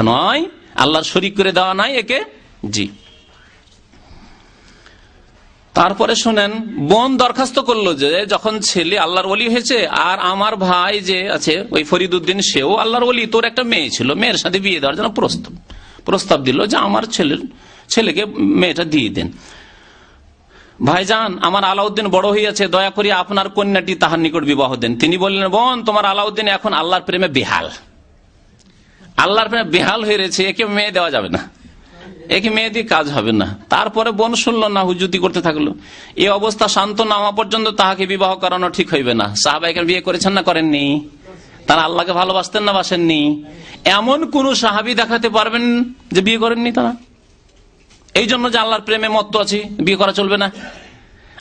নয়, আল্লাহর শরিক করে দেওয়া নাই একে জি। তারপরে শোনেন, বোন দরখাস্ত করল যে যখন ছেলে আল্লাহর ওলি হয়েছে, আর আমার ভাই যে আছে, ওই ফরিদুদ্দিন সেও আল্লাহর ওলি, তোর একটা মেয়ে ছিল, মেয়ের সাথে বিয়ে দেওয়ার জন্য প্রস্তাব প্রস্তাব দিল যে আমার ছেলের ছেলেকে মেয়েটা দিয়ে দেন। ভাইজান, আমার আলাউদ্দিন বড় হইয়াছে, দয়া করি আপনার কন্যাটি তাহার নিকট বিবাহ দেন। তিনি বললেন, বোন, তোমার আলাউদ্দিন এখন আল্লাহর প্রেমে বেহাল। আল্লাহর বেহাল হয়ে রয়েছে, একে মেয়ে দেওয়া যাবে না। একে মেয়ে দিয়ে কাজ হবে না। তারপরে বোন শুনলো না হুজুতি করতে থাকল। এই অবস্থা শান্ত না হওয়া পর্যন্ত তাহাকে বিবাহ করানো ঠিক হইবে না। সাহাবাইকে বিয়ে করেছেন না করেননি? তারা আল্লাহকে ভালোবাসতেন না, বাসেননি? এমন কোন সাহাবি দেখাতে পারবেন যে বিয়ে করেননি তারা? এই জন্য যে আল্লাহর প্রেমে মত্ত আছে, বিয়ে করা চলবে না।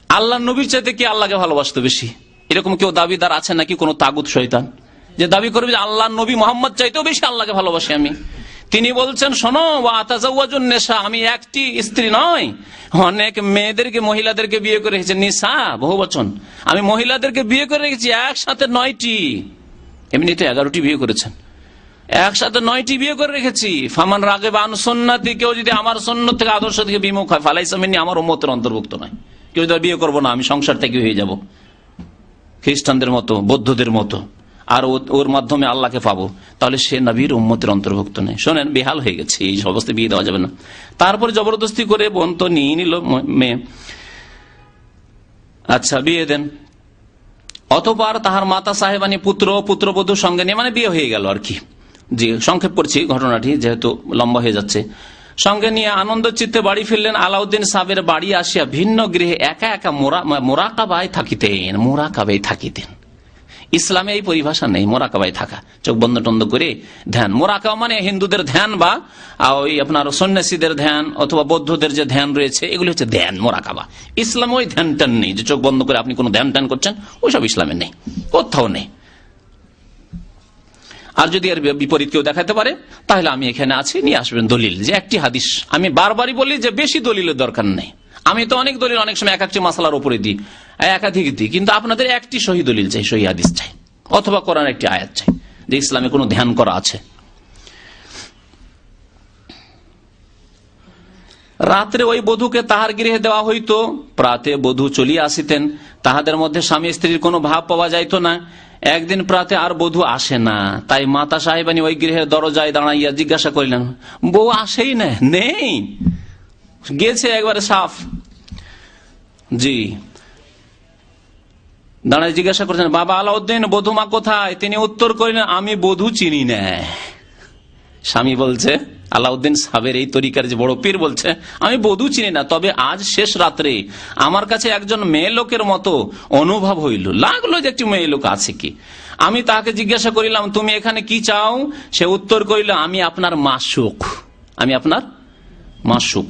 আল্লাহ নবীর চাইতে কি আল্লাহকে ভালোবাসতো বেশি? এরকম কেউ দাবিদার আছে নাকি কোনো তাগুত শৈতান যে দাবি করবে যে আল্লাহ নবী মোহাম্মদ চাইতেও বেশি আল্লাহকে ভালোবাসি আমি। তিনি বলছেন, শোনো নেশা, আমি একটি স্ত্রী নয় অনেক মেয়েদেরকে, মহিলাদেরকে বিয়ে করে রেখেছি। নিশা বহু বচন। আমি মহিলাদেরকে বিয়ে করে রেখেছি, একসাথে নয়টি। এমনিতে এগারোটি বিয়ে করেছেন। একসাথে নয়টি বিয়ে করে রেখেছি। ফামান রাগে বান সন্ন্যাতি কেউ যদি আমার সন্ন্যত থেকে আদর্শ থেকে বিমুখ হয় ফালাইসামিনী আমার উম্মতের অন্তর্ভুক্ত নয়। কেউ যদি বিয়ে করব না, আমি সংসার থেকে হয়ে যাব। খ্রিস্টানদের মতো, বৌদ্ধদের মতো। আর ওর মাধ্যমে আল্লাহকে পাবো। তাহলে সে নবীর উম্মতের অন্তর্ভুক্ত নেই। শোনেন, বেহাল হয়ে গেছে। এই অবস্থায় বিয়ে দেওয়া যাবে না। তারপরে জবরদস্তি করে বোন তো নিয়ে নিল মেয়ে। আচ্ছা বিয়ে দেন। অতপর তাহার মাতা সাহেবানী পুত্র পুত্রবধূ সঙ্গে নিয়ে মানে বিয়ে হয়ে গেল আর কি। জি, সংক্ষেপ করছি ঘটনাটি, যেহেতু লম্বা হয়ে যাচ্ছে। সঙ্গে নিয়ে আনন্দ চিত্তে বাড়ি ফিরলেন আলাউদ্দিন সাহেবের বাড়ি আসিয়া ভিন্ন গৃহে একা একা মোরাকাবায় থাকিতেন মোরাকাবাই থাকিতেন। ইসলামে এই পরিভাষা নেই মোরাকাবাই থাকা। চোখ বন্ধ টন্ধ করে ধ্যান। মোরাকাবা মানে হিন্দুদের ধ্যান বা ওই আপনার সন্ন্যাসীদের ধ্যান অথবা বৌদ্ধদের যে ধ্যান রয়েছে, এগুলি হচ্ছে ধ্যান, মোরাকাবা। ইসলামে ওই ধ্যান টান নেই, যে চোখ বন্ধ করে আপনি কোনো ধ্যান টান করছেন, ওইসব ইসলামে নেই, কোথাও নেই। আর যদি এর বিপরীত কেউ দেখাতে পারে, তাহলে আমি এখানে আছি, নিয়ে আসবেন দলিল। যে একটি হাদিস, আমি বারবারই বলি যে বেশি দলিলের দরকার নেই। আমি তো অনেক দলিল অনেক সময় এক একটি মাসালার উপরে দিই। একাধিক দিই কিন্তু আপনাদের একটি সহি দলিল চাই, সহি হাদিস চাই, অথবা কোরআন একটি আয়াত চাই, যে ইসলামে কোনো ধ্যান করা আছে। রাত্রে ওই বধূকে তাহার গৃহে দেওয়া হইতো, প্রাতে বধূ চলিয়া আসিতেন, তাহাদের মধ্যে স্বামী স্ত্রীর কোনো ভাব পাওয়া যাইত না। একদিন প্রাতে আর বধূ আসে না, তাই মাতা সাহেবানী ওই গৃহের দরজায় দাঁড়াইয়া জিজ্ঞাসা করিলেন, বউ আসেই না, নেই? গেছে একবারে সাফ। জি দাঁড়ায় জিজ্ঞাসা করছেন, বাবা আলাউদ্দিন, বধুমা কোথায়? তিনি উত্তর করিলেন, আমি বধু চিনি না। স্বামী বলছে, আলাউদ্দিন সাহেবের এই তরিকার যে বড় পীর বলছে, আমি বধু চিনি না, তবে আজ শেষ রাত্রে আমার কাছে একজন মেয়ে লোকের মতো অনুভব হইল। লাগল যে একটি মেয়ে লোক আছে কি? আমি তাকে জিজ্ঞাসা করিলাম, তুমি এখানে কি চাও? সে উত্তর করিল, আমি আপনার মাসুক। আমি আপনার মাসুক।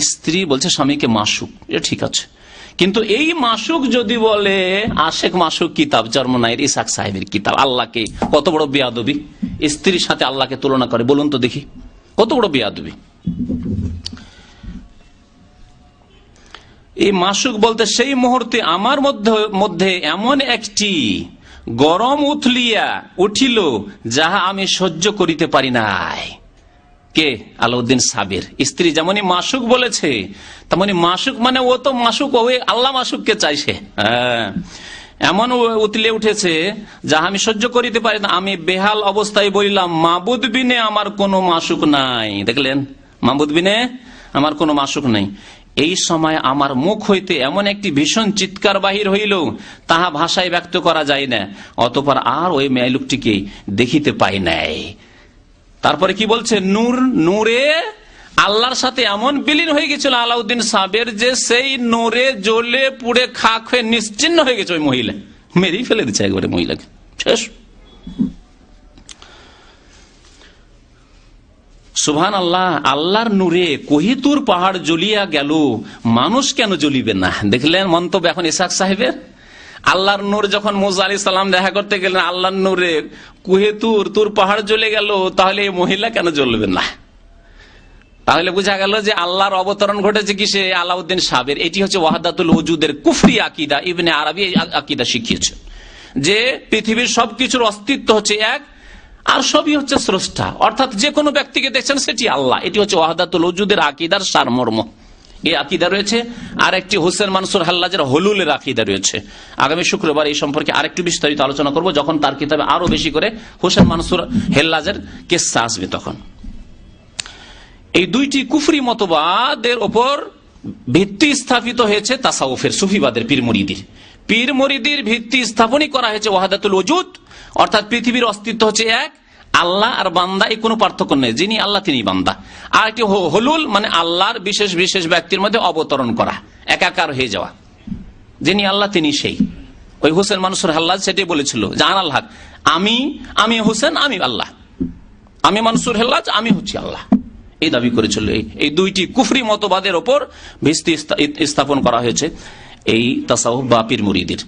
স্ত্রী বলছে, স্বামীকে মাসুক। এটা ঠিক আছে। কিন্তু এই মাসুক যদি বলে, আশেক মাসুক কিতাব জন্মনায়ের ইসাক সাহেবের কিতাব, আল্লাহকে কত বড় বেয়াদবি। স্ত্রীর সাথে আল্লাহকে তুলনা করে, বলুন তো দেখি, কত বড় বেয়াদবি। এই মাসুক বলতে সেই মুহূর্তে আমার মধ্যে মধ্যে এমন একটি গরম উথলিয়া উঠিল, যাহা আমি সহ্য করিতে পারি নাই। কে? আলাউদ্দিন সাবির। স্ত্রী যেমনই মাসুক বলেছে তেমনি মাসুক মানে ও তো মাসুক ওই আল্লাহ মাসুককে চাইছে হ্যাঁ। এমন উতলে উঠেছে, যা আমি সহ্য করিতে পারি না। আমি বেহাল অবস্থায় বলিলাম, মাবুদ বিনে আমার কোনো মাসুক নাই। দেখলেন? মাবুদ বিনে আমার কোনো মাসুক নাই। এই সময় আমার মুখ হইতে এমন একটি ভীষণ চিৎকার বাহির হইল, তাহা ভাষায় ব্যক্ত করা যায় না। অতপর আর ওই মেয়েলুকটিকে দেখিতে পাই নাই। তারপরে কি বলছে? নূর, নূরে আল্লাহর সাথে এমন বিলীন হয়ে গেছিল আলাউদ্দিন সাবের যে সেই নূরে জ্বলে পুড়ে খাক হয়ে নিশ্চিন্ন হয়ে গেছে ওই মহিলা। মেরেই ফেলে দিচ্ছে একবারে মহিলাকে। শেষ। সুভান আল্লাহ আল্লাহর নূরে কহিতুর পাহাড় জ্বলিয়া গেল, মানুষ কেন জ্বলিবে না? দেখলেন মন্তব্য এখন ইসাক সাহেবের? আল্লাহর নূর যখন মোজা আলী সাল্লাম দেখা করতে গেলেন, আল্লাহর নূরে কুহেতুর তুর পাহাড় জ্বলে গেল, তাহলে এই মহিলা কেন জ্বলবে না? তাহলে বোঝা গেল যে আল্লাহর অবতরণ ঘটেছে কি সে আলাউদ্দিন সাবের। এটি হচ্ছে ওয়াহাদাতুল ওজুদের কুফরি আকিদা, ইবনে আরবি আকিদা শিখিয়েছে। যে পৃথিবীর সবকিছুর অস্তিত্ব হচ্ছে এক, আর সবই হচ্ছে স্রষ্টা। অর্থাৎ যে কোনো ব্যক্তিকে দেখছেন সেটি আল্লাহ। এটি হচ্ছে ওয়াহাদাতুল ওজুদের আকিদার সারমর্ম। এই আলোচনা করব, যখন তার কিতাবে আরও বেশি করে হোসেন মানসুর হেল্লাজের কেসা আসবে তখন। এই দুইটি কুফরি মতবাদের ওপর ভিত্তি স্থাপিত হয়েছে তাসাউফের, সুফিবাদের, পীর মরিদির। পীর মরিদির ভিত্তি স্থাপনই করা হয়েছে ওয়াহাদাতুল অর্থাৎ পৃথিবীর অস্তিত্ব হচ্ছে এক আল্লাহ আর বান্দা এই কোনো পার্থক্য নেই। যিনি আল্লাহ, তিনি বান্দা। আর হ- হলুল মানে আল্লাহর বিশেষ বিশেষ ব্যক্তির মধ্যে অবতরণ করা, একাকার হয়ে যাওয়া। যিনি আল্লাহ, তিনি সেই। ওই হোসেন মানুষের হাল্লাদ সেটাই বলেছিল জান আল্লাহ আমি আমি হোসেন, আমি আল্লাহ। আমি মানসুর হেল্লাজ আমি হচ্ছি আল্লাহ। এই দাবি করেছিল। এই- দুইটি কুফরি মতবাদের ওপর ভিত্তি স্থাপন করা হয়েছে। এই তাসাউফ বা পীর মুরিদির